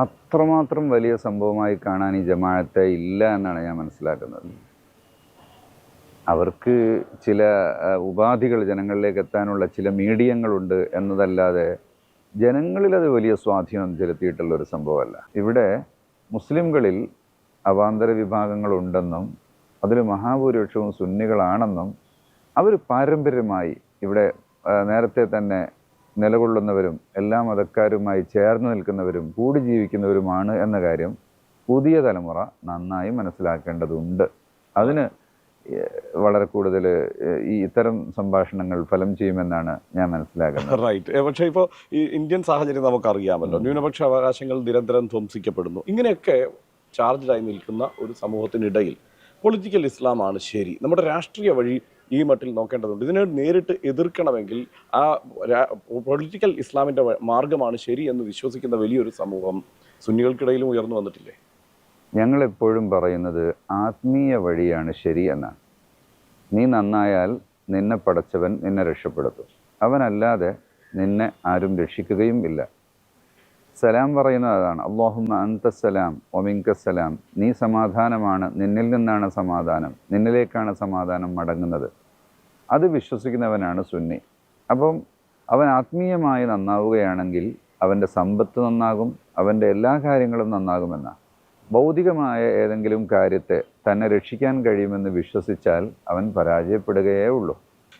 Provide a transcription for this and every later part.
അത്രമാത്രം വലിയ സംഭവമായി കാണാൻ ഈ ജമാഅത്തെ ഇല്ല എന്നാണ് ഞാൻ മനസ്സിലാക്കുന്നത്. അവർക്ക് ചില ഉപാധികൾ ജനങ്ങളിലേക്ക് എത്താനുള്ള ചില മീഡിയങ്ങളുണ്ട് എന്നതല്ലാതെ ജനങ്ങളിൽ അത് വലിയ സ്വാധീനം ചെലുത്തിയിട്ടുള്ള ഒരു സംഭവമല്ല. ഇവിടെ മുസ്ലിംകളിൽ അവാന്തര വിഭാഗങ്ങളുണ്ടെന്നും അതിൽ മഹാഭൂരിപക്ഷവും സുന്നികളാണെന്നും അവർ പാരമ്പര്യമായി ഇവിടെ നേരത്തെ തന്നെ നിലകൊള്ളുന്നവരും എല്ലാ മതക്കാരുമായി ചേർന്ന് നിൽക്കുന്നവരും കൂടി ജീവിക്കുന്നവരുമാണ് എന്ന കാര്യം പുതിയ തലമുറ നന്നായി മനസ്സിലാക്കേണ്ടതുണ്ട്. അതിന് വളരെ കൂടുതൽ ഈ ഇത്തരം സംഭാഷണങ്ങൾ ഫലം ചെയ്യുമെന്നാണ് ഞാൻ മനസ്സിലാക്കുന്നത്. റൈറ്റ്. പക്ഷേ ഇപ്പോൾ ഈ ഇന്ത്യൻ സാഹചര്യം നമുക്കറിയാമല്ലോ. ന്യൂനപക്ഷ അവകാശങ്ങൾ നിരന്തരം ധ്വംസിക്കപ്പെടുന്നു. ഇങ്ങനെയൊക്കെ ചാർജ്ഡായി നിൽക്കുന്ന ഒരു സമൂഹത്തിനിടയിൽ പൊളിറ്റിക്കൽ ഇസ്ലാമാണ് ശരി. നമ്മുടെ രാഷ്ട്രീയ വഴി ഈ മട്ടിൽ നോക്കേണ്ടതുണ്ട്. ഇതിനെ നേരിട്ട് എതിർക്കണമെങ്കിൽ ആ പൊളിറ്റിക്കൽ ഇസ്ലാമിന്റെ മാർഗമാണ് ശരി എന്ന് വിശ്വസിക്കുന്ന വലിയൊരു സമൂഹം സുന്നികൾക്കിടയിലും ഉയർന്നു വന്നിട്ടില്ലേ? ഞങ്ങളെപ്പോഴും പറയുന്നത് ആത്മീയ വഴിയാണ് ശരി എന്നാണ്. നീ നന്നായാൽ നിന്നെ പടച്ചവൻ നിന്നെ രക്ഷപ്പെടുത്തും. അവനല്ലാതെ നിന്നെ ആരും രക്ഷിക്കുകയും ഇല്ല. സലാം പറയുന്നത് അതാണ്. സലാം അന്തസ്സലാം ഒമിങ്കസ്സലാം നീ സമാധാനമാണ് നിന്നിൽ നിന്നാണ് സമാധാനം നിന്നിലേക്കാണ് സമാധാനം മടങ്ങുന്നത്. അത് വിശ്വസിക്കുന്നവനാണ് സുന്നി. അപ്പം അവൻ ആത്മീയമായി നന്നാവുകയാണെങ്കിൽ അവന്റെ സമ്പത്ത് നന്നാകും അവന്റെ എല്ലാ കാര്യങ്ങളും നന്നാകുമെന്നാണ് ഭൗതികമായ ഏതെങ്കിലും കാര്യത്തെ തന്നെ രക്ഷിക്കാൻ കഴിയുമെന്ന് വിശ്വസിച്ചാൽ അവൻ പരാജയപ്പെടുകയേ ഉള്ളൂ.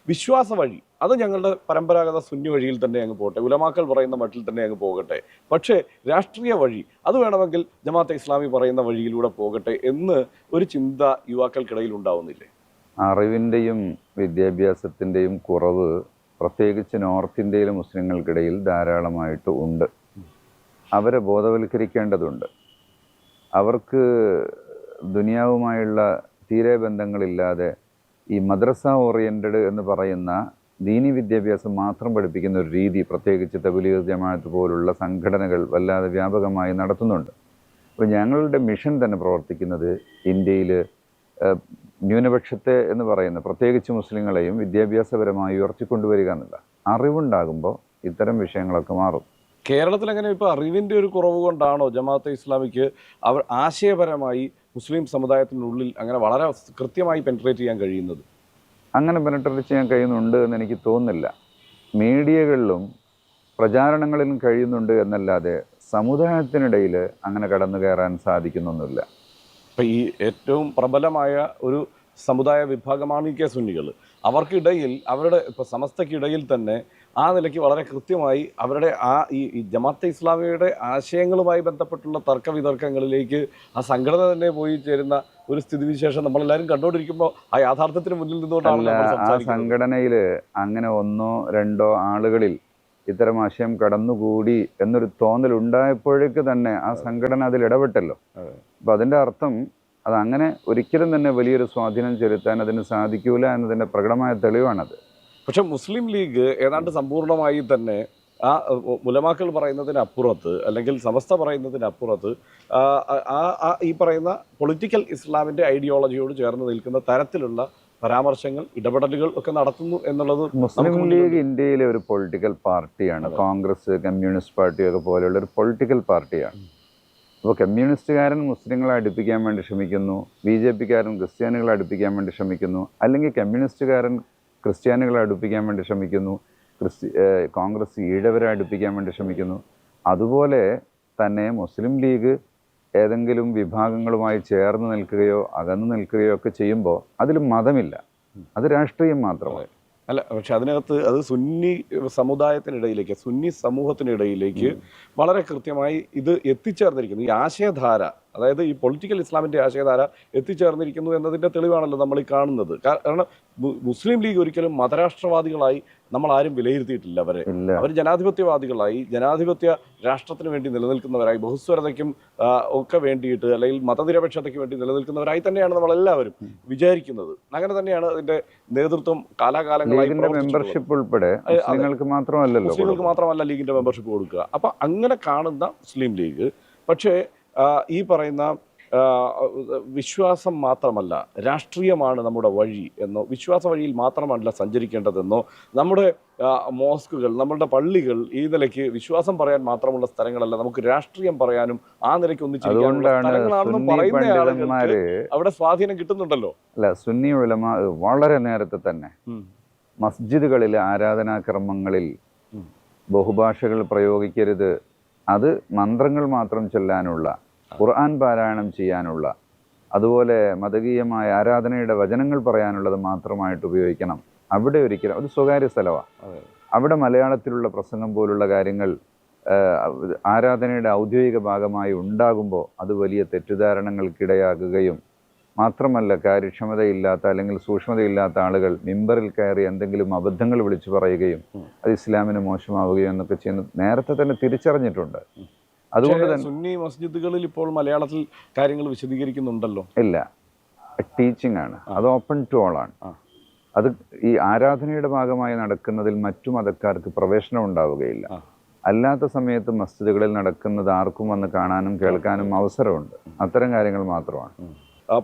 വിശ്വാസ വഴി. അത് ഞങ്ങളുടെ പരമ്പരാഗത സുന്നി വഴിയിൽ തന്നെ അങ്ങ് പോകട്ടെ. ഉലമാക്കൾ പറയുന്ന മട്ടിൽ തന്നെ അങ്ങ് പോകട്ടെ. പക്ഷേ രാഷ്ട്രീയ വഴി അത് വേണമെങ്കിൽ ജമാഅത്തെ ഇസ്ലാമി പറയുന്ന വഴിയിലൂടെ പോകട്ടെ എന്ന് ഒരു ചിന്ത യുവാക്കൾക്കിടയിൽ ഉണ്ടാവുന്നില്ലേ? അറിവിന്റെയും വിദ്യാഭ്യാസത്തിന്റെയും കുറവ് പ്രത്യേകിച്ച് നോർത്ത് ഇന്ത്യയിലെ മുസ്ലിങ്ങൾക്കിടയിൽ ധാരാളമായിട്ട് ഉണ്ട്. അവരെ ബോധവൽക്കരിക്കേണ്ടതുണ്ട്. അവർക്ക് ദുനിയാവുമായുള്ള തീരെ ബന്ധങ്ങളില്ലാതെ ഈ മദ്രസ ഓറിയന്റഡ് എന്ന് പറയുന്ന ദീനി വിദ്യാഭ്യാസം മാത്രം പഠിപ്പിക്കുന്ന ഒരു രീതി പ്രത്യേകിച്ച് തബലീഗ് ജമാഅത്ത് പോലുള്ള സംഘടനകൾ വല്ലാതെ വ്യാപകമായി നടത്തുന്നുണ്ട്. അപ്പോൾ ഞങ്ങളുടെ മിഷൻ തന്നെ പ്രവർത്തിക്കുന്നത് ഇന്ത്യയിൽ ന്യൂനപക്ഷത്തെ എന്ന് പറയുന്ന പ്രത്യേകിച്ച് മുസ്ലിങ്ങളെയും വിദ്യാഭ്യാസപരമായി ഉയർത്തിക്കൊണ്ടുവരിക എന്നുള്ള അറിവുണ്ടാകുമ്പോൾ ഇത്തരം വിഷയങ്ങളൊക്കെ മാറും. കേരളത്തിൽ അങ്ങനെ ഇപ്പോൾ അറിവിന്റെ ഒരു കുറവ് കൊണ്ടാണോ ജമാഅത്തെ ഇസ്ലാമിക്ക് അവർ ആശയപരമായി മുസ്ലിം സമുദായത്തിനുള്ളിൽ അങ്ങനെ വളരെ കൃത്യമായി പെൻട്രേറ്റ് ചെയ്യാൻ കഴിയുന്നത്? അങ്ങനെ പെനട്രേറ്റ് ചെയ്യാൻ കഴിയുന്നുണ്ട് എന്ന് എനിക്ക് തോന്നുന്നില്ല. മീഡിയകളിലും പ്രചാരണങ്ങളിലും കഴിയുന്നുണ്ട് എന്നല്ലാതെ സമുദായത്തിനിടയിൽ അങ്ങനെ കടന്നു കയറാൻ സാധിക്കുന്നൊന്നുമില്ല. ഇപ്പം ഈ ഏറ്റവും പ്രബലമായ ഒരു സമുദായ വിഭാഗമാണ് ഈ കെ സുന്നികൾ. അവർക്കിടയിൽ അവരുടെ ഇപ്പോൾ സമസ്തക്കിടയിൽ തന്നെ ആ നിലയ്ക്ക് വളരെ കൃത്യമായി അവരുടെ ആ ഈ ജമാഅത്തെ ഇസ്ലാമിയുടെ ആശയങ്ങളുമായി ബന്ധപ്പെട്ടുള്ള തർക്ക വിതർക്കങ്ങളിലേക്ക് ആ സംഘടന തന്നെ പോയി ചേരുന്ന ഒരു സ്ഥിതിവിശേഷം നമ്മളെല്ലാവരും കണ്ടുകൊണ്ടിരിക്കുമ്പോൾ ആ യാഥാർത്ഥ്യത്തിന് മുന്നിൽ നിന്നുകൊണ്ടാണ് ആ സംഘടനയിൽ അങ്ങനെ ഒന്നോ രണ്ടോ ആളുകളിൽ ഇത്തരം ആശയം കടന്നുകൂടി എന്നൊരു തോന്നൽ ഉണ്ടായപ്പോഴേക്ക് തന്നെ ആ സംഘടന അതിൽ ഇടപെട്ടല്ലോ. അപ്പം അതിന്റെ അർത്ഥം അത് അങ്ങനെ ഒരിക്കലും തന്നെ വലിയൊരു സ്വാധീനം ചെലുത്താൻ അതിന് സാധിക്കൂല എന്നതിന്റെ പ്രകടമായ തെളിവാണത്. പക്ഷെ മുസ്ലിം ലീഗ് ഏതാണ്ട് സമ്പൂർണമായി തന്നെ ആ മുലമാക്കൾ പറയുന്നതിനപ്പുറത്ത് അല്ലെങ്കിൽ സമസ്ത പറയുന്നതിനപ്പുറത്ത് ആ ഈ പറയുന്ന പൊളിറ്റിക്കൽ ഇസ്ലാമിന്റെ ഐഡിയോളജിയോട് ചേർന്ന് നിൽക്കുന്ന തരത്തിലുള്ള പരാമർശങ്ങൾ ഇടപെടലുകൾ ഒക്കെ നടത്തുന്നു എന്നുള്ളത് മുസ്ലിം ലീഗ് ഇന്ത്യയിലെ ഒരു പൊളിറ്റിക്കൽ പാർട്ടിയാണ്. കോൺഗ്രസ് കമ്മ്യൂണിസ്റ്റ് പാർട്ടിയൊക്കെ പോലെയുള്ള ഒരു പൊളിറ്റിക്കൽ പാർട്ടിയാണ്. അപ്പോൾ കമ്മ്യൂണിസ്റ്റുകാരൻ മുസ്ലിങ്ങളെ അടുപ്പിക്കാൻ വേണ്ടി ശ്രമിക്കുന്നു ബി ജെ പിക്കാരൻ ക്രിസ്ത്യാനികളെ അടുപ്പിക്കാൻ വേണ്ടി ശ്രമിക്കുന്നു അല്ലെങ്കിൽ കമ്മ്യൂണിസ്റ്റുകാരൻ ക്രിസ്ത്യാനികളെ അടുപ്പിക്കാൻ വേണ്ടി ശ്രമിക്കുന്നു. ക്രിസ്ത്യ കോൺഗ്രസ് ഈഴവരെ അടുപ്പിക്കാൻ വേണ്ടി ശ്രമിക്കുന്നു. അതുപോലെ തന്നെ മുസ്ലിം ലീഗ് ഏതെങ്കിലും വിഭാഗങ്ങളുമായി ചേർന്ന് നിൽക്കുകയോ അകന്നു നിൽക്കുകയോ ഒക്കെ ചെയ്യുമ്പോൾ അതിൽ മതമില്ല. അത് രാഷ്ട്രീയം മാത്രമാണ്. അല്ല പക്ഷെ അതിനകത്ത് അത് സുന്നി സമുദായത്തിനിടയിലേക്ക് സുന്നി സമൂഹത്തിനിടയിലേക്ക് വളരെ കൃത്യമായി ഇത് എത്തിച്ചേർന്നിരിക്കുന്നു. ഈ ആശയധാര അതായത് ഈ പൊളിറ്റിക്കൽ ഇസ്ലാമിന്റെ ആശയധാര എത്തിച്ചേർന്നിരിക്കുന്നു എന്നതിന്റെ തെളിവാണല്ലോ നമ്മൾ ഈ കാണുന്നത്. കാരണം മുസ്ലിം ലീഗ് ഒരിക്കലും മതരാഷ്ട്രവാദികളായി നമ്മൾ ആരും വിലയിരുത്തിയിട്ടില്ല അവരെ. അവർ ജനാധിപത്യവാദികളായി ജനാധിപത്യ രാഷ്ട്രത്തിന് വേണ്ടി നിലനിൽക്കുന്നവരായി ബഹുസ്വരതയ്ക്കും ഒക്കെ വേണ്ടിയിട്ട് അല്ലെങ്കിൽ മതനിരപേക്ഷതയ്ക്ക് വേണ്ടി നിലനിൽക്കുന്നവരായി തന്നെയാണ് നമ്മളെല്ലാവരും വിചാരിക്കുന്നത്. അങ്ങനെ തന്നെയാണ് അതിന്റെ നേതൃത്വം കാലാകാലങ്ങളായി. മെമ്പർഷിപ്പ് ഉൾപ്പെടെ. മുസ്ലിങ്ങൾക്ക് മാത്രമല്ലല്ലോ മുസ്ലിങ്ങൾക്ക് മാത്രമല്ല ലീഗിന്റെ മെമ്പർഷിപ്പ് കൊടുക്കുക. അപ്പൊ അങ്ങനെ കാണുന്ന മുസ്ലിം ലീഗ് പക്ഷേ ഈ പറയുന്ന വിശ്വാസം മാത്രമല്ല രാഷ്ട്രീയമാണ് നമ്മുടെ വഴി എന്നോ വിശ്വാസ വഴിയിൽ മാത്രമല്ല സഞ്ചരിക്കേണ്ടതെന്നോ നമ്മുടെ മോസ്കുകൾ നമ്മളുടെ പള്ളികൾ ഈ നിലയ്ക്ക് വിശ്വാസം പറയാൻ മാത്രമുള്ള സ്ഥലങ്ങളല്ല നമുക്ക് രാഷ്ട്രീയം പറയാനും ആ നിലയ്ക്ക് ഒന്നിച്ചിരിക്കാനുള്ള അതുകൊണ്ടാണ് സ്ഥലങ്ങളാണെന്നും സുന്നി പറയുന്ന ആളുകൾക്ക് അവിടെ സ്വാധീനം കിട്ടുന്നുണ്ടല്ലോ. അല്ല സുന്നി ഉലമ വളരെ നേരത്തെ തന്നെ മസ്ജിദുകളിലെ ആരാധനാക്രമങ്ങളിൽ ബഹുഭാഷകൾ പ്രയോഗിക്കരുത്. അത് മന്ത്രങ്ങൾ മാത്രം ചൊല്ലാനുള്ള ഖുർആൻ പാരായണം ചെയ്യാനുള്ള അതുപോലെ മതകീയമായ ആരാധനയുടെ വചനങ്ങൾ പറയാനുള്ളത് മാത്രമായിട്ട് ഉപയോഗിക്കണം. അവിടെ ഒരിക്കലും അത് സ്വകാര്യ സ്ഥലമാണ് അവിടെ മലയാളത്തിലുള്ള പ്രസംഗം പോലുള്ള കാര്യങ്ങൾ ആരാധനയുടെ ഔദ്യോഗിക ഭാഗമായി ഉണ്ടാകുമ്പോൾ അത് വലിയ തെറ്റിദ്ധാരണകൾക്കിടയാകുകയും മാത്രമല്ല കാര്യക്ഷമതയില്ലാത്ത അല്ലെങ്കിൽ സൂക്ഷ്മതയില്ലാത്ത ആളുകൾ മിമ്പറിൽ കയറി എന്തെങ്കിലും അബദ്ധങ്ങൾ വിളിച്ചു പറയുകയും അത് ഇസ്ലാമിന് മോശമാവുകയും എന്നൊക്കെ ചെയ്യുന്ന നേരത്തെ തന്നെ തിരിച്ചറിഞ്ഞിട്ടുണ്ട്. അതുകൊണ്ട് തന്നെ സുന്നി മസ്ജിദുകളിൽ ഇപ്പോൾ മലയാളത്തിൽ കാര്യങ്ങൾ വിശദീകരിക്കുന്നുണ്ടല്ലോ. ഇല്ല. ടീച്ചിങ് ആണ്. അത് ഓപ്പൺ ടു ഓൾ ആണ്. അത് ഈ ആരാധനയുടെ ഭാഗമായി നടക്കുന്നതിൽ മറ്റു മതക്കാർക്ക് പ്രവേശനം ഉണ്ടാവുകയില്ല. അല്ലാത്ത സമയത്ത് മസ്ജിദുകളിൽ നടക്കുന്നത് ആർക്കും വന്ന് കാണാനും കേൾക്കാനും അവസരമുണ്ട്. അത്തരം കാര്യങ്ങൾ മാത്രമാണ്.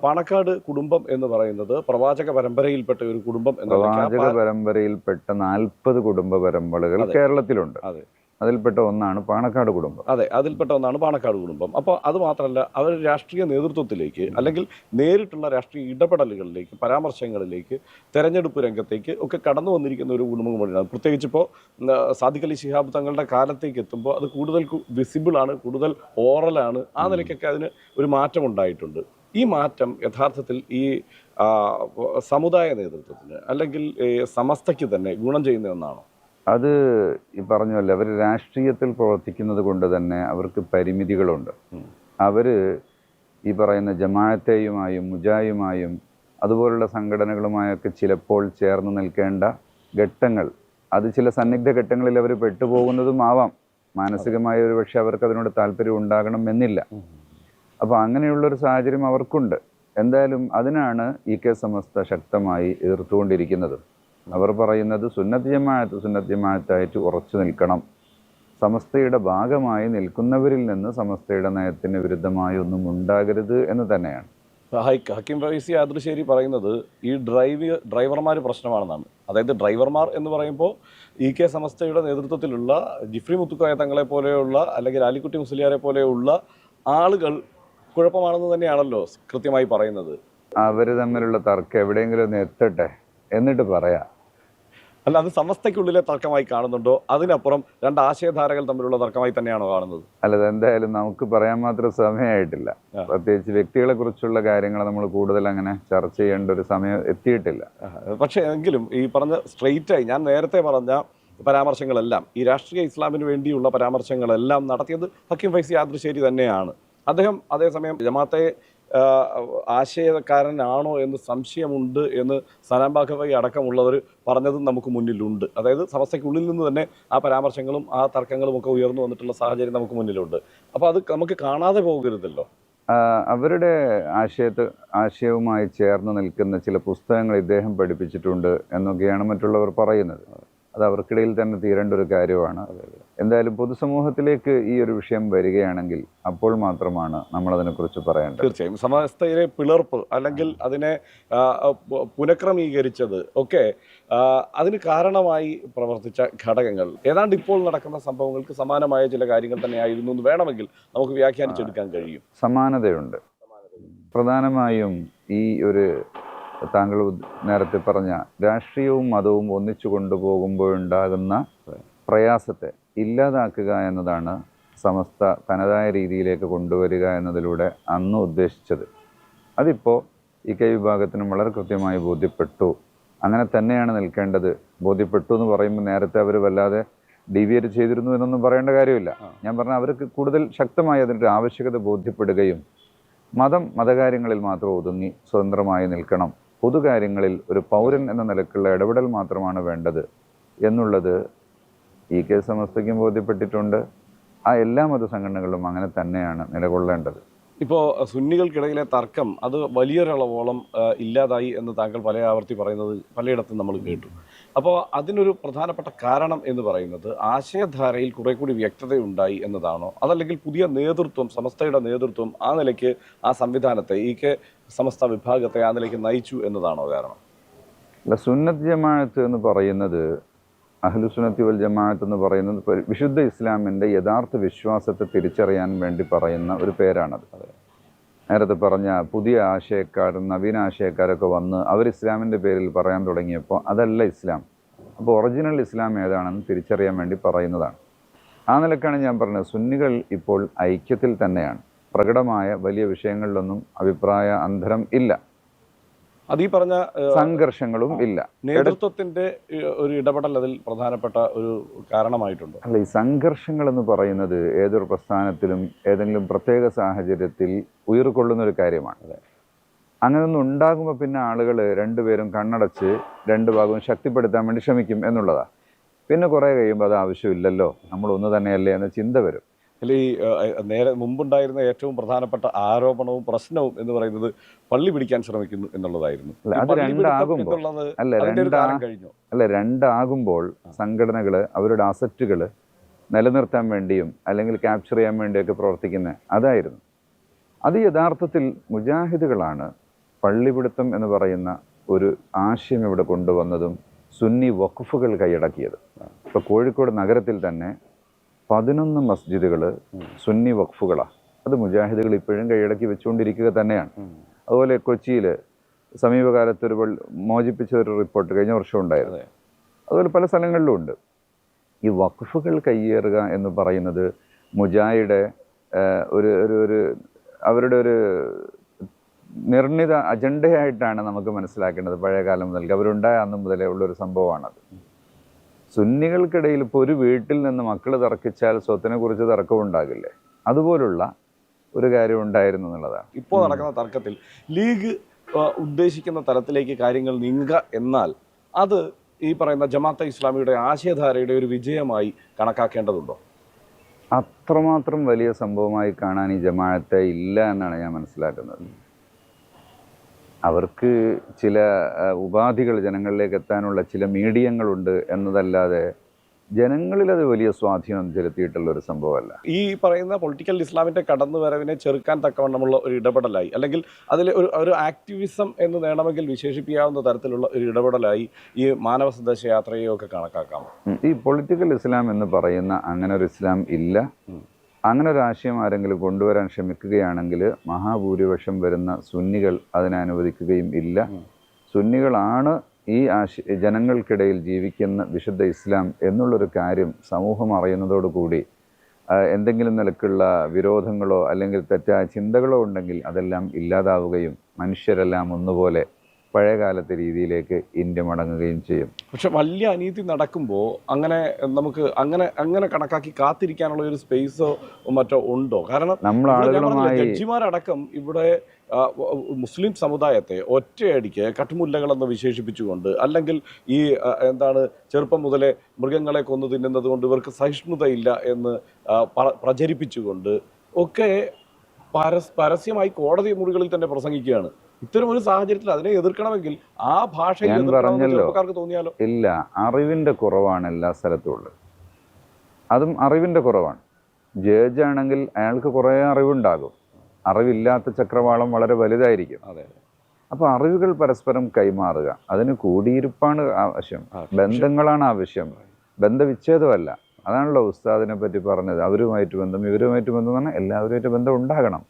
പാണക്കാട് കുടുംബം എന്ന് പറയുന്നത് പ്രവാചക പരമ്പരയിൽപ്പെട്ട ഒരു കുടുംബം പ്രവാചക പരമ്പരയിൽപ്പെട്ട നാൽപ്പത് കുടുംബ പരമ്പരകൾ കേരളത്തിലുണ്ട്. അതെ. അതിൽപ്പെട്ട ഒന്നാണ് പാണക്കാട് കുടുംബം. അതെ അതിൽപ്പെട്ട ഒന്നാണ് പാണക്കാട് കുടുംബം. അപ്പോൾ അത് മാത്രമല്ല അവർ രാഷ്ട്രീയ നേതൃത്വത്തിലേക്ക് അല്ലെങ്കിൽ നേരിട്ടുള്ള രാഷ്ട്രീയ ഇടപെടലുകളിലേക്ക് പരാമർശങ്ങളിലേക്ക് തെരഞ്ഞെടുപ്പ് രംഗത്തേക്ക് ഒക്കെ കടന്നു വന്നിരിക്കുന്ന ഒരു കുടുംബം കൂടിയാണ്. പ്രത്യേകിച്ച് ഇപ്പോൾ സാദിഖലി ശിഹാബ് തങ്ങളുടെ കാലത്തേക്ക് എത്തുമ്പോൾ അത് കൂടുതൽ വിസിബിൾ ആണ് കൂടുതൽ ഓറലാണ് ആ നിലയ്ക്കൊക്കെ അതിന് ഒരു മാറ്റം ഉണ്ടായിട്ടുണ്ട്. ഈ മാറ്റം യഥാർത്ഥത്തിൽ ഈ സമുദായ നേതൃത്വത്തിന് അല്ലെങ്കിൽ സമസ്തയ്ക്ക് തന്നെ ഗുണം ചെയ്യുന്ന ഒന്നാണോ? അത് ഈ പറഞ്ഞല്ലോ അവർ രാഷ്ട്രീയത്തിൽ പ്രവർത്തിക്കുന്നത് കൊണ്ട് തന്നെ അവർക്ക് പരിമിതികളുണ്ട്. അവർ ഈ പറയുന്ന ജമാഅത്തെയുമായും മുജായുമായും അതുപോലുള്ള സംഘടനകളുമായൊക്കെ ചിലപ്പോൾ ചേർന്ന് നിൽക്കേണ്ട ഘട്ടങ്ങൾ. അത് ചില സന്നിഗ്ധ ഘട്ടങ്ങളിൽ അവർ പെട്ടുപോകുന്നതും ആവാം. മാനസികമായ ഒരു പക്ഷേ അവർക്ക് അതിനോട് താല്പര്യം ഉണ്ടാകണം എന്നില്ല. അപ്പോൾ അങ്ങനെയുള്ളൊരു സാഹചര്യം അവർക്കുണ്ട്. എന്തായാലും അതിനാണ് ഇ കെ സമസ്ത ശക്തമായി എതിർത്തുകൊണ്ടിരിക്കുന്നത്. അവർ പറയുന്നത് സുന്നത്ത് ജമാഅത്ത് സുന്നത്ത് ജമാഅത്തായിട്ട് ഉറച്ചു നിൽക്കണം. സമസ്തയുടെ ഭാഗമായി നിൽക്കുന്നവരിൽ നിന്ന് സമസ്തയുടെ നയത്തിന് വിരുദ്ധമായി ഒന്നും ഉണ്ടാകരുത് എന്ന് തന്നെയാണ്. ഹക്കിം ഹക്കീം ഫൈസി ആദൃശ്ശേരി പറയുന്നത് ഈ ഡ്രൈവ് ഡ്രൈവർമാർ പ്രശ്നമാണെന്നാണ്. അതായത് ഡ്രൈവർമാർ എന്ന് പറയുമ്പോൾ ഇ കെ സമസ്തയുടെ നേതൃത്വത്തിലുള്ള ജിഫ്രി മുത്തുക്കോയ തങ്ങളെ പോലെയുള്ള അല്ലെങ്കിൽ ആലിക്കുട്ടി മുസ്ലിയാരെ പോലെയുള്ള ആളുകൾ കുഴപ്പമാണെന്ന് തന്നെയാണല്ലോ കൃത്യമായി പറയുന്നത്. അവർ തമ്മിലുള്ള തർക്കം എവിടെയെങ്കിലും ഒന്ന് എത്തട്ടെ എന്നിട്ട് പറയാം. അല്ല അത് സമസ്തയ്ക്കുള്ളിലെ തർക്കമായി കാണുന്നുണ്ടോ? അതിനപ്പുറം രണ്ട് ആശയധാരകൾ തമ്മിലുള്ള തർക്കമായി തന്നെയാണോ കാണുന്നത്? അല്ല എന്തായാലും നമുക്ക് പറയാൻ മാത്രം സമയമായിട്ടില്ല. പ്രത്യേകിച്ച് വ്യക്തികളെ കുറിച്ചുള്ള കാര്യങ്ങൾ നമ്മൾ കൂടുതൽ അങ്ങനെ ചർച്ച ചെയ്യേണ്ട ഒരു സമയം എത്തിയിട്ടില്ല. പക്ഷെ എങ്കിലും ഈ പറഞ്ഞ സ്ട്രെയിറ്റ് ആയി ഞാൻ നേരത്തെ പറഞ്ഞ പരാമർശങ്ങളെല്ലാം ഈ രാഷ്ട്രീയ ഇസ്ലാമിന് വേണ്ടിയുള്ള പരാമർശങ്ങളെല്ലാം നടത്തിയത് ഹക്കീം ഫൈസി ആദൃശ്ശേരി തന്നെയാണ്. അദ്ദേഹം അതേസമയം ജമാഅത്തെ ആശയക്കാരനാണോ എന്ന് സംശയമുണ്ട് എന്ന് സലാം ബാഖവി അടക്കമുള്ളവർ പറഞ്ഞതും നമുക്ക് മുന്നിലുണ്ട്. അതായത് സമസ്തയ്ക്കുള്ളിൽ നിന്ന് തന്നെ ആ പരാമർശങ്ങളും ആ തർക്കങ്ങളും ഒക്കെ ഉയർന്നു വന്നിട്ടുള്ള സാഹചര്യം നമുക്ക് മുന്നിലുണ്ട്. അപ്പോൾ അത് നമുക്ക് കാണാതെ പോകരുതല്ലോ. അവരുടെ ആശയത്ത് ആശയവുമായി ചേർന്ന് നിൽക്കുന്ന ചില പുസ്തകങ്ങൾ ഇദ്ദേഹം പഠിപ്പിച്ചിട്ടുണ്ട് എന്നൊക്കെയാണ് മറ്റുള്ളവർ പറയുന്നത്. അത് അവർക്കിടയിൽ തന്നെ തീരേണ്ട ഒരു കാര്യമാണ്. എന്തായാലും പൊതുസമൂഹത്തിലേക്ക് ഈ ഒരു വിഷയം വരികയാണെങ്കിൽ അപ്പോൾ മാത്രമാണ് നമ്മൾ അതിനെക്കുറിച്ച് പറയേണ്ടത്. തീർച്ചയായും. സമസ്തയിലെ പിളർപ്പ് അല്ലെങ്കിൽ അതിനെ പുനഃക്രമീകരിച്ചത് ഒക്കെ അതിന് കാരണമായി പ്രവർത്തിച്ച ഘടകങ്ങൾ. ഏതാണ്ട് ഇപ്പോൾ നടക്കുന്ന സംഭവങ്ങൾക്ക് സമാനമായ ചില കാര്യങ്ങൾ തന്നെയായിരുന്നു എന്ന് വേണമെങ്കിൽ നമുക്ക് വ്യാഖ്യാനിച്ചെടുക്കാൻ കഴിയും. സമാനതയുണ്ട്. പ്രധാനമായും ഈ ഒരു താങ്കൾ നേരത്തെ പറഞ്ഞ രാഷ്ട്രീയവും മതവും ഒന്നിച്ചു കൊണ്ടുപോകുമ്പോഴുണ്ടാകുന്ന പ്രയാസത്തെ ഇല്ലാതാക്കുക എന്നതാണ് സമസ്ത തനതായ രീതിയിലേക്ക് കൊണ്ടുവരിക എന്നതിലൂടെ അന്ന് ഉദ്ദേശിച്ചത്. അതിപ്പോൾ ഈ കൈ വിഭാഗത്തിനും വളരെ കൃത്യമായി ബോധ്യപ്പെട്ടു. അങ്ങനെ തന്നെയാണ് നിൽക്കേണ്ടത്. ബോധ്യപ്പെട്ടു എന്ന് പറയുമ്പോൾ നേരത്തെ അവർ വല്ലാതെ ഡീവിയേറ്റ് ചെയ്തിരുന്നു എന്നൊന്നും പറയേണ്ട കാര്യമില്ല. ഞാൻ പറഞ്ഞ അവർക്ക് കൂടുതൽ ശക്തമായി അതിന്റെ ആവശ്യകത ബോധ്യപ്പെടുകയും മതം മതകാര്യങ്ങളിൽ മാത്രം ഒതുങ്ങി സ്വതന്ത്രമായി നിൽക്കണം. പൊതുകാര്യങ്ങളിൽ ഒരു പൗരൻ എന്ന നിലക്കുള്ള ഇടപെടൽ മാത്രമാണ് വേണ്ടത് എന്നുള്ളത് ഈ കെ സമസ്തയ്ക്കും ബോധ്യപ്പെട്ടിട്ടുണ്ട്. ആ എല്ലാ മതസംഘടനകളും അങ്ങനെ തന്നെയാണ് നിലകൊള്ളേണ്ടത്. ഇപ്പോൾ സുന്നികൾക്കിടയിലെ തർക്കം അത് വലിയൊരളവോളം ഇല്ലാതായി എന്ന് താങ്കൾ പല ആവർത്തി പറയുന്നത് പലയിടത്തും നമ്മൾ കേട്ടു. അപ്പോൾ അതിനൊരു പ്രധാനപ്പെട്ട കാരണം എന്ന് പറയുന്നത് ആശയധാരയിൽ കുറെ കൂടി വ്യക്തതയുണ്ടായി എന്നതാണോ? അതല്ലെങ്കിൽ പുതിയ നേതൃത്വം സമസ്തയുടെ നേതൃത്വം ആ നിലയ്ക്ക് ആ സംവിധാനത്തെ ഈ കെ സമസ്ത വിഭാഗത്തെ ആ നിലയ്ക്ക് നയിച്ചു എന്നതാണോ കാരണം? അല്ല സുന്നത്ത് ജമാഅത്ത് എന്ന് പറയുന്നത് അഹ്ലു അഹ്ലുസുനത്തി വൽ ജമാഅത്ത് എന്ന് പറയുന്നത് വിശുദ്ധ ഇസ്ലാമിന്റെ യഥാർത്ഥ വിശ്വാസത്തെ തിരിച്ചറിയാൻ വേണ്ടി പറയുന്ന ഒരു പേരാണത്. നേരത്തെ പറഞ്ഞ പുതിയ ആശയക്കാരും നവീന ആശയക്കാരൊക്കെ വന്ന് അവർ ഇസ്ലാമിന്റെ പേരിൽ പറയാൻ തുടങ്ങിയപ്പോൾ അതല്ല ഇസ്ലാം. അപ്പോൾ ഒറിജിനൽ ഇസ്ലാം ഏതാണെന്ന് തിരിച്ചറിയാൻ വേണ്ടി പറയുന്നതാണ്. ആ നിലക്കാണ് ഞാൻ പറഞ്ഞത്. സുന്നികൾ ഇപ്പോൾ ഐക്യത്തിൽ തന്നെയാണ്. പ്രകടമായ വലിയ വിഷയങ്ങളിലൊന്നും അഭിപ്രായ അന്തരം ഇല്ല. അത് ഈ പറഞ്ഞ സംഘർഷങ്ങളും ഇല്ല. നേതൃത്വത്തിന്റെ ഒരു ഇടപെടൽ അതിൽ പ്രധാനപ്പെട്ട ഒരു കാരണമായിട്ടുണ്ട്? അല്ല ഈ സംഘർഷങ്ങൾ എന്ന് പറയുന്നത് ഏതൊരു പ്രസ്ഥാനത്തിലും ഏതെങ്കിലും പ്രത്യേക സാഹചര്യത്തിൽ ഉയർക്കൊള്ളുന്ന ഒരു കാര്യമാണ് അങ്ങനെയൊന്നും ഉണ്ടാകുമ്പോൾ പിന്നെ ആളുകൾ രണ്ടുപേരും കണ്ണടച്ച് രണ്ട് ഭാഗവും ശക്തിപ്പെടുത്താൻ വേണ്ടി ശ്രമിക്കും എന്നുള്ളതാണ് പിന്നെ കുറേ കഴിയുമ്പോൾ അത് ആവശ്യമില്ലല്ലോ. നമ്മൾ ഒന്ന് തന്നെയല്ലേ എന്ന ചിന്ത വരും. അല്ല ഈ നേരെ മുമ്പുണ്ടായിരുന്ന ഏറ്റവും പ്രധാനപ്പെട്ട ആരോപണവും പ്രശ്നവും എന്ന് പറയുന്നത് പള്ളി പിടിക്കാൻ ശ്രമിക്കുന്നു എന്നുള്ളതായിരുന്നു. അല്ല, അത് രണ്ടാകുമ്പോൾ- സംഘടനകൾ അല്ല കഴിഞ്ഞു. രണ്ടാകുമ്പോൾ സംഘടനകൾ അവരുടെ അസറ്റുകൾ നിലനിർത്താൻ വേണ്ടിയും അല്ലെങ്കിൽ ക്യാപ്ചർ ചെയ്യാൻ വേണ്ടിയൊക്കെ പ്രവർത്തിക്കുന്ന അതായിരുന്നു. അത് യഥാർത്ഥത്തിൽ മുജാഹിദുകളാണ് പള്ളിപിടുത്തം എന്ന് പറയുന്ന ഒരു ആശയം ഇവിടെ കൊണ്ടുവന്നതും സുന്നി വഖഫുകൾ കൈയടക്കിയത്. ഇപ്പോൾ കോഴിക്കോട് നഗരത്തിൽ തന്നെ പതിനൊന്ന് മസ്ജിദുകൾ സുന്നി വഖഫുകളാണ് അത് മുജാഹിദുകൾ ഇപ്പോഴും കൈയടക്കി വെച്ചുകൊണ്ടിരിക്കുക തന്നെയാണ്. അതുപോലെ കൊച്ചിയിൽ സമീപകാലത്ത് ഒരു മോചിപ്പിച്ച ഒരു റിപ്പോർട്ട് കഴിഞ്ഞ വർഷം ഉണ്ടായിരുന്നു. അതുപോലെ പല സ്ഥലങ്ങളിലും ഉണ്ട്. ഈ വഖഫുകൾ കയ്യേറുക എന്ന് പറയുന്നത് മുജാഹിയുടെ ഒരു ഒരു ഒരു അവരുടെ ഒരു നിർണിത അജണ്ടയായിട്ടാണ് നമുക്ക് മനസ്സിലാക്കേണ്ടത് പഴയ കാലം മുതൽ അവരുണ്ടായ അന്ന് മുതലേ ഉള്ളൊരു സംഭവമാണത്. സുന്നികൾക്കിടയിൽ ഇപ്പോൾ ഒരു വീട്ടിൽ നിന്ന് മക്കൾ തർക്കിച്ചാൽ സ്വത്തിനെ കുറിച്ച് തർക്കമുണ്ടാകില്ലേ അതുപോലുള്ള ഒരു കാര്യം ഉണ്ടായിരുന്നു എന്നുള്ളതാണ്. ഇപ്പോൾ നടക്കുന്ന തർക്കത്തിൽ ലീഗ് ഉദ്ദേശിക്കുന്ന തലത്തിലേക്ക് കാര്യങ്ങൾ നീങ്ങുക എന്നാൽ അത് ഈ പറയുന്ന ജമാഅത്തെ ഇസ്ലാമിയുടെ ആശയധാരയുടെ ഒരു വിജയമായി കണക്കാക്കേണ്ടതുണ്ടോ? അത്രമാത്രം വലിയ സംഭവമായി കാണാൻ ഈ ജമാഅത്തെ ഇല്ല എന്നാണ് ഞാൻ മനസ്സിലാക്കുന്നത്. അവർക്ക് ചില ഉപാധികൾ ജനങ്ങളിലേക്ക് എത്താനുള്ള ചില മീഡിയങ്ങളുണ്ട് എന്നതല്ലാതെ ജനങ്ങളിൽ അത് വലിയ സ്വാധീനം ചെലുത്തിയിട്ടുള്ള ഒരു സംഭവമല്ല. ഈ പറയുന്ന പൊളിറ്റിക്കൽ ഇസ്ലാമിന്റെ കടന്നുവരവിനെ ചെറുക്കാൻ തക്കവണ്ണമുള്ള ഒരു ഇടപെടലായി. അല്ലെങ്കിൽ അതിൽ ഒരു ഒരു ആക്ടിവിസം എന്ന് വേണമെങ്കിൽ വിശേഷിപ്പിക്കാവുന്ന തരത്തിലുള്ള ഒരു ഇടപെടലായി ഈ മാനവ സന്ദേശയാത്രയെയൊക്കെ കണക്കാക്കാം ഈ പൊളിറ്റിക്കൽ ഇസ്ലാം എന്ന് പറയുന്ന അങ്ങനെ ഒരു ഇസ്ലാം ഇല്ല. അങ്ങനെ ഒരു ആശയം ആരെങ്കിലും കൊണ്ടുവരാൻ ശ്രമിക്കുകയാണെങ്കിൽ മഹാഭൂരിപക്ഷം വരുന്ന സുന്നികൾ അതിനെ അനുവദിക്കുകയും ഇല്ല. സുന്നികളാണ് ഈ ആശ ജനങ്ങൾക്കിടയിൽ ജീവിക്കുന്ന വിശുദ്ധ ഇസ്ലാം എന്നുള്ളൊരു കാര്യം സമൂഹം അറിയുന്നതോടുകൂടി കൂടി എന്തെങ്കിലും നിലക്കുള്ള വിരോധങ്ങളോ അല്ലെങ്കിൽ തെറ്റായ ചിന്തകളോ ഉണ്ടെങ്കിൽ അതെല്ലാം ഇല്ലാതാവുകയും മനുഷ്യരെല്ലാം ഒന്നുപോലെ പഴയകാലത്തെ രീതിയിലേക്ക് ഇന്ത്യ മടങ്ങുകയും ചെയ്യും. പക്ഷെ വലിയ അനീതി നടക്കുമ്പോൾ അങ്ങനെ നമുക്ക് അങ്ങനെ അങ്ങനെ കണക്കാക്കി കാത്തിരിക്കാനുള്ള ഒരു സ്പേസോ മറ്റോ ഉണ്ടോ? കാരണം നമ്മൾ ജഡ്ജിമാരടക്കം ഇവിടെ മുസ്ലിം സമുദായത്തെ ഒറ്റയടിക്ക് കട്ടുമുല്ലകളെന്ന് വിശേഷിപ്പിച്ചുകൊണ്ട് അല്ലെങ്കിൽ ഈ എന്താണ് ചെറുപ്പം മുതലേ മൃഗങ്ങളെ കൊന്നു തിന്നുന്നത് കൊണ്ട് ഇവർക്ക് സഹിഷ്ണുതയില്ല എന്ന് പ്രചരിപ്പിച്ചുകൊണ്ട് ഒക്കെ പരസ് പരസ്യമായി കോടതി മുറികളിൽ തന്നെ പ്രസംഗിക്കുകയാണ്. ഇത്തരം ഒരു സാഹചര്യത്തിൽ അതിനെ എതിർക്കണമെങ്കിൽ ആ ഭാഷയിൽ. ചെറുപ്പക്കാർക്ക് തോന്നിയാലോ? ഇല്ല അറിവിന്റെ കുറവാണ് എല്ലാ സ്ഥലത്തും ഉള്ളത്. അതും അറിവിന്റെ കുറവാണ്. ജഡ്ജ് ആണെങ്കിൽ അയാൾക്ക് കുറേ അറിവുണ്ടാകും. അറിവില്ലാത്ത ചക്രവാളം വളരെ വലുതായിരിക്കും. അതെ അപ്പോൾ അറിവുകൾ പരസ്പരം കൈമാറുക അതിന് കൂടിയിരുപ്പാണ് ആവശ്യം. ബന്ധങ്ങളാണ് ആവശ്യം. ബന്ധവിച്ഛേദമല്ല. അതാണല്ലോ ഉസ്താദിനെ പറ്റി പറഞ്ഞത്. അവരുമായിട്ട് ബന്ധം ഇവരുമായിട്ട് ബന്ധം എന്ന് പറഞ്ഞാൽ എല്ലാവരുമായിട്ട് ബന്ധം ഉണ്ടാകണം.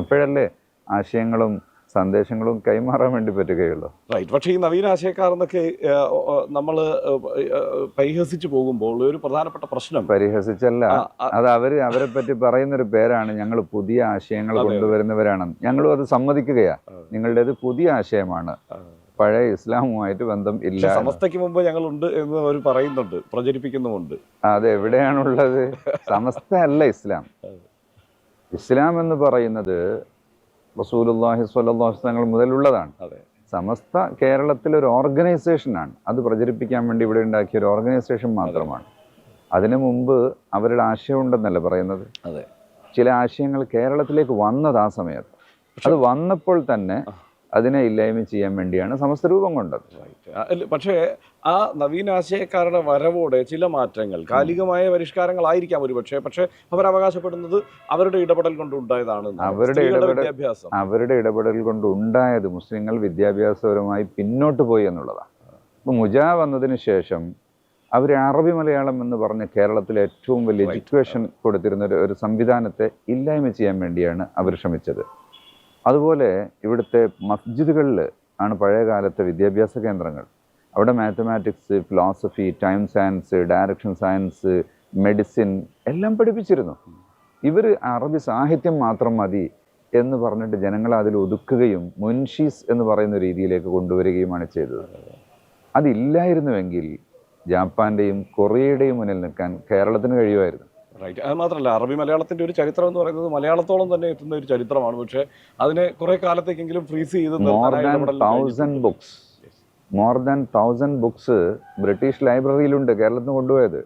അപ്പോഴല്ലേ ആശയങ്ങളും സന്ദേശങ്ങളും കൈമാറാൻ വേണ്ടി പറ്റുകയുള്ളൂ. റൈറ്റ് പക്ഷേ ഈ നവീന ആശയക്കാർ എന്നൊക്കെ നമ്മൾ പരിഹസിച്ചു പോകുമ്പോൾ ഒരു പ്രധാനപ്പെട്ട പ്രശ്നം. പരിഹസിച്ചല്ല. അത് അവർ അവരെ പറ്റി പറയുന്നൊരു പേരാണ് ഞങ്ങൾ പുതിയ ആശയങ്ങൾ. കൊണ്ടുവരുന്നവരാണ്. ഞങ്ങളും അത് സമ്മതിക്കുകയാ. നിങ്ങളുടേത് പുതിയ ആശയമാണ്. പഴയ ഇസ്ലാമുമായിട്ട് ബന്ധം ഇല്ല. സമസ്തയ്ക്ക് മുമ്പ് ഞങ്ങളുണ്ട് എന്ന് അവർ പറയുന്നുണ്ട്. പ്രചരിപ്പിക്കുന്നുമുണ്ട്. അത് എവിടെയാണുള്ളത്? സമസ്ത അല്ല ഇസ്ലാം ഇസ്ലാം എന്ന് പറയുന്നത് അലൈഹി വസല്ലം മുതലുള്ളതാണ്. അതെ. സമസ്ത കേരളത്തിലെ ഒരു ഓർഗനൈസേഷനാണ് അത് പ്രചരിപ്പിക്കാൻ വേണ്ടി ഇവിടെ ഉണ്ടാക്കിയ ഒരു ഓർഗനൈസേഷൻ മാത്രമാണ്. അതിനു മുമ്പ് അവരുടെ ആശയം ഉണ്ടെന്നല്ല പറയുന്നത്? അതെ. ചില ആശയങ്ങൾ കേരളത്തിലേക്ക് വന്നത് ആ സമയത്ത്. അത് വന്നപ്പോൾ തന്നെ അതിനെ ഇല്ലായ്മ ചെയ്യാൻ വേണ്ടിയാണ് സമസ്ത രൂപം കൊണ്ടത് പക്ഷേ ആ നവീന ആശയക്കാരുടെ വരവോടെ ചില മാറ്റങ്ങൾ കാലികമായ പരിഷ്കാരങ്ങളായിരിക്കാം ഒരു പക്ഷേ പക്ഷേ അവർ അവകാശപ്പെടുന്നത് അവരുടെ ഇടപെടൽ കൊണ്ട് ഉണ്ടായതാണ് അവരുടെ വിദ്യാഭ്യാസം. അവരുടെ ഇടപെടൽ കൊണ്ട് ഉണ്ടായത് മുസ്ലിങ്ങൾ വിദ്യാഭ്യാസപരമായി പിന്നോട്ട് പോയി എന്നുള്ളതാണ്. ഇപ്പം മുജാ വന്നതിന് ശേഷം അവർ അറബി മലയാളം എന്ന് പറഞ്ഞ കേരളത്തിലെ ഏറ്റവും വലിയ എഡ്യൂക്കേഷൻ കൊടുത്തിരുന്ന ഒരു സംവിധാനത്തെ ഇല്ലായ്മ ചെയ്യാൻ വേണ്ടിയാണ് അവർ ശ്രമിച്ചത്. അതുപോലെ ഇവിടുത്തെ മസ്ജിദുകളിൽ ആണ് പഴയകാലത്തെ വിദ്യാഭ്യാസ കേന്ദ്രങ്ങൾ. അവിടെ mathematics philosophy time science direction science medicine എല്ലാം പഠിപ്പിച്ചിരുന്നു. ഇവർ അറബി സാഹിത്യം മാത്രം മതി എന്ന് പറഞ്ഞിട്ട് ജനങ്ങളെ അതിൽ ഒതുക്കുകയും മുൻഷീസ് എന്ന് പറയുന്ന രീതിയിലേക്ക് കൊണ്ടുവരികയുമാണ് ചെയ്തത്. അതില്ലായിരുന്നുവെങ്കിൽ ജാപ്പാന്റെയും കൊറിയയുടെയും മുന്നിൽ നിൽക്കാൻ കേരളത്തിന് കഴിയുമായിരുന്നു. റൈറ്റ് അത് മാത്രമല്ല അറബി മലയാളത്തിന്റെ ഒരു ചരിത്രം എന്ന് പറയുന്നത് മലയാളത്തോളം തന്നെ എത്തുന്ന ഒരു ചരിത്രമാണ്. പക്ഷേ അതിനെ കുറെ കാലത്തേക്കെങ്കിലും ഫ്രീസ് ചെയ്ത് thousand books more than thousand books British ലൈബ്രറിയിലുണ്ട് കേരളത്തിന് കൊണ്ടുപോയത്.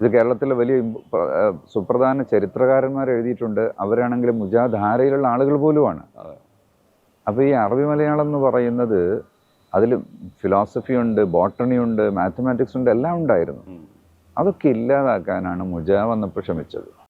ഇത് കേരളത്തിലെ വലിയ സുപ്രധാന ചരിത്രകാരന്മാർ എഴുതിയിട്ടുണ്ട്. അവരാണെങ്കിൽ മുജാധാരയിലുള്ള ആളുകൾ പോലുമാണ്. അപ്പൊ അപ്പോൾ ഈ അറബി മലയാളം എന്ന് പറയുന്നത് അതിൽ ഫിലോസഫി ഉണ്ട് ബോട്ടണി ഉണ്ട് മാത്തമാറ്റിക്സ് ഉണ്ട് എല്ലാം ഉണ്ടായിരുന്നു. അതൊക്കെ ഇല്ലാതാക്കാനാണ് മുജ വന്നപ്പോൾ ശ്രമിച്ചത്.